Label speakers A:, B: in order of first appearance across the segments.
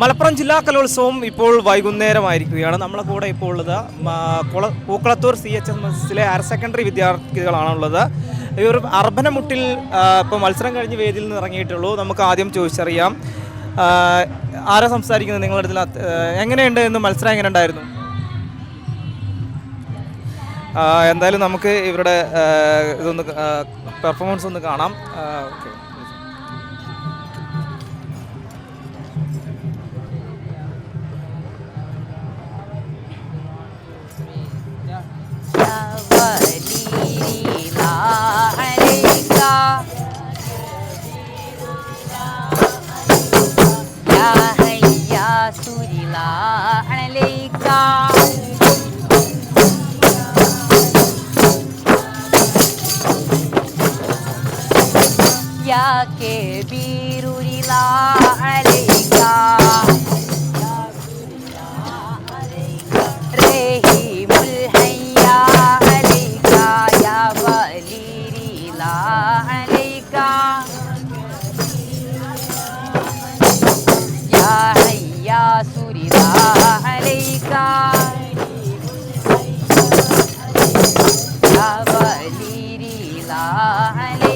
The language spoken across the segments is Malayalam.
A: മലപ്പുറം ജില്ലാ കലോത്സവം ഇപ്പോൾ വൈകുന്നേരമായിരിക്കുകയാണ്. നമ്മളെ കൂടെ ഇപ്പോൾ ഉള്ളത് പൂക്കളത്തൂർ സി എച്ച് എം എസിലെ ഹയർ സെക്കൻഡറി വിദ്യാർത്ഥികളാണുള്ളത്. ഒരു അർബനമുട്ടിൽ ഇപ്പോൾ മത്സരം കഴിഞ്ഞ് വേദിയിൽ നിന്ന് ഇറങ്ങിയിട്ടുള്ളൂ. നമുക്ക് ആദ്യം ചോദിച്ചറിയാം. ആരാ സംസാരിക്കുന്നത് നിങ്ങളുടെ എങ്ങനെയുണ്ട് എന്ന് മത്സരം എങ്ങനെ ഉണ്ടായിരുന്നു എന്തായാലും നമുക്ക് ഇവരുടെ ഇതൊന്ന് പെർഫോമൻസ് ഒന്ന് കാണാം. ഓക്കെ
B: के बीरुला अलैका रेही मुलहैया अलैका या वलीरीला अलैका या हैया सुरीला अलैका या वलीरीला अलैका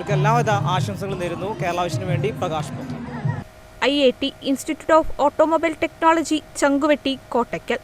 A: ആ, ഇവർക്ക് എല്ലാവിധ ആശംസകളും നേരുന്നു. കേരള വിഷന് വേണ്ടി Prakash
C: I I T institute of automobile technology Changuvetty Kottakkal.